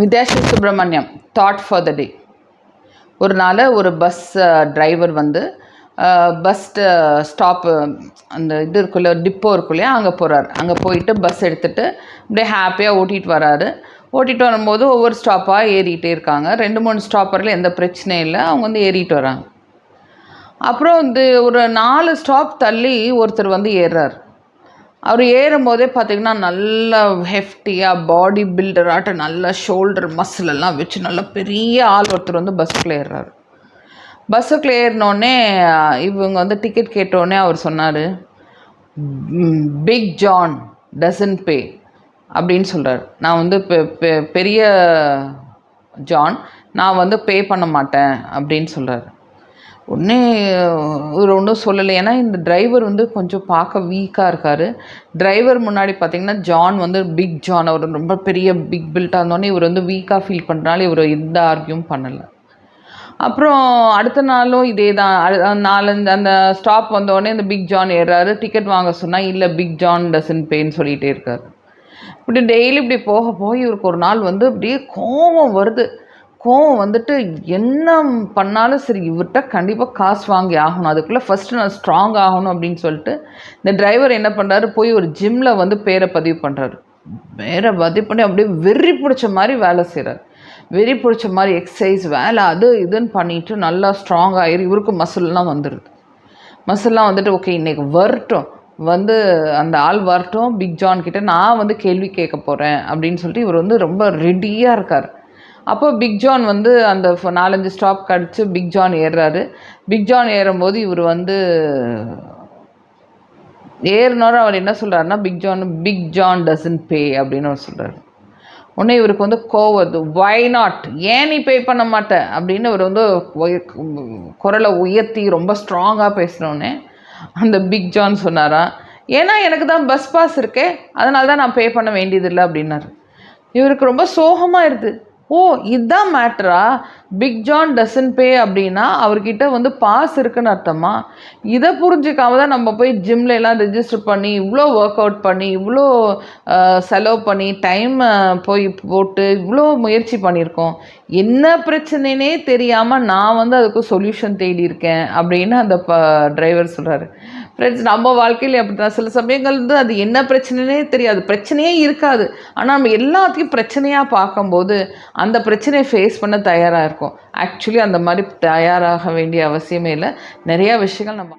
Vidhesh Subramaniam thought for the day ஒரு நாள் ஒரு பஸ் டிரைவர் வந்து பஸ் ஸ்டாப்பு அந்த இது இருக்குல்ல டிப்போ இருக்கு அங்கே போகிறார் அங்கே போயிட்டு பஸ் எடுத்துகிட்டு அப்படியே ஹாப்பியாக ஓட்டிகிட்டு வராரு. ஓட்டிகிட்டு வரும்போது ஒவ்வொரு ஸ்டாப்பாக ஏறிக்கிட்டே இருக்காங்க. ரெண்டு மூணு ஸ்டாப்பரில் எந்த பிரச்சனையும் இல்லை. அவங்க வந்து ஏறிட்டு வராங்க. அப்புறம் வந்து ஒரு நாலு ஸ்டாப் தள்ளி ஒருத்தர் வந்து ஏறுறார். அவர் ஏறும்போதே பார்த்தீங்கன்னா நல்லா ஹெஃப்டியாக பாடி பில்டராட்ட நல்ல ஷோல்டர் மசில் எல்லாம் வச்சு நல்ல பெரிய ஆள் ஒருத்தர் வந்து பஸ்ஸுக்குள்ளே ஏறுறாரு. பஸ்ஸுக்குள்ளே ஏறினோடனே இவங்க வந்து டிக்கெட் கேட்டோடனே அவர் சொன்னார் பிக் ஜான் டசன் பே அப்படின்னு சொல்கிறார் நான் வந்து பெ பெ- பெரிய ஜான் நான் வந்து பே பண்ண மாட்டேன் அப்படின்னு சொல்கிறார் உடனே இவர் ஒன்றும் சொல்லலை. ஏன்னா இந்த டிரைவர் வந்து கொஞ்சம் பார்க்க வீக்காக இருக்கார். டிரைவர் முன்னாடி பார்த்தீங்கன்னா ஜான் வந்து பிக் ஜான் அவர் ரொம்ப பெரிய பிக் பில்ட்டாக இருந்தோடனே இவர் வந்து வீக்காக ஃபீல் பண்ணுறனால இவர் எந்த ஆர்கியும் பண்ணலை. அப்புறம் அடுத்த நாளும் இதே தான். நாலஞ்சு அந்த ஸ்டாப் வந்தோடனே இந்த பிக் ஜான் ஏறாரு டிக்கெட் வாங்க சொன்னால் இல்லை பிக் ஜான் டசன் பேன்னு சொல்லிகிட்டே இருக்காரு. இப்படி டெய்லி இப்படி போக போக இவருக்கு ஒரு நாள் வந்து அப்படியே கோவம் வருது. கோவம் வந்துட்டு என்ன பண்ணாலும் சரி இவர்கிட்ட கண்டிப்பாக காசு வாங்கி ஆகணும். அதுக்குள்ளே ஃபஸ்ட்டு நான் ஸ்ட்ராங் ஆகணும் அப்படின்னு சொல்லிட்டு இந்த டிரைவர் என்ன பண்ணுறாரு போய் ஒரு ஜிம்மில் வந்து பேரை பதிவு பண்ணுறாரு பேரை பதிவு பண்ணி அப்படியே வெறி பிடிச்ச மாதிரி வேலை செய்கிறார் வெறி பிடிச்ச மாதிரி எக்ஸசைஸ் வேலை அது இதுன்னு பண்ணிவிட்டு நல்லா ஸ்ட்ராங் ஆகிரு இவருக்கு மசில்லாம் வந்துடுது மசில்லாம் வந்துட்டு ஓகே இன்னைக்கு வரட்டும். வந்து அந்த ஆள் வரட்டும். பிக் ஜான் கிட்டே நான் வந்து கேள்வி கேட்க போகிறேன் அப்படின்னு சொல்லிட்டு இவர் வந்து ரொம்ப ரெடியாக இருக்கார். அப்போ பிக் ஜான் வந்து அந்த நாலஞ்சு ஸ்டாப் கடிச்சு பிக் ஜான் ஏறுறாரு. பிக் ஜான் ஏறும்போது இவர் வந்து ஏறினோர் அவர் என்ன சொல்கிறாருன்னா big John big John dozen pay அப்படின்னு அவர் சொல்கிறாரு உடனே இவருக்கு வந்து கோவது வை நாட் ஏன் நீ பே பண்ண மாட்டேன் அப்படின்னு இவர் வந்து குரலை உயர்த்தி ரொம்ப ஸ்ட்ராங்காக பேசினோடனே அந்த பிக் ஜான் சொன்னாரா ஏன்னா எனக்கு தான் பஸ் பாஸ் இருக்கே அதனால தான் நான் பே பண்ண வேண்டியதில்லை அப்படின்னாரு. இவருக்கு ரொம்ப சோகமாக இருது ஓ இதுதான் மேட்ரா பிக் ஜான் டசன் பே அப்படின்னா அவர்கிட்ட வந்து பாஸ் இருக்குன்னு அர்த்தமா? இதை புரிஞ்சுக்காம தான் நம்ம போய் ஜிம்ல எல்லாம் ரிஜிஸ்டர் பண்ணி இவ்வளோ ஒர்க் அவுட் பண்ணி இவ்வளோ செலவு பண்ணி டைம் போய் போட்டு இவ்வளோ முயற்சி பண்ணியிருக்கோம். என்ன பிரச்சனைனே தெரியாமல் நான் வந்து அதுக்கு சொல்யூஷன் தேடி இருக்கேன் அப்படின்னு அந்த ப டிரைவர் சொல்கிறாரு ஃப்ரெண்ட்ஸ் நம்ம வாழ்க்கையில் அப்படி தான் சில சமயங்கள் வந்து அது என்ன பிரச்சனைனே தெரியாது. பிரச்சனையே இருக்காது. ஆனால் நம்ம எல்லாத்தையும் பிரச்சனையாக பார்க்கும்போது அந்த பிரச்சனையை ஃபேஸ் பண்ண தயாராக இருக்கும். ஆக்சுவலி அந்த மாதிரி தயாராக வேண்டிய அவசியமே இல்லை. நிறையா விஷயங்கள் நம்ம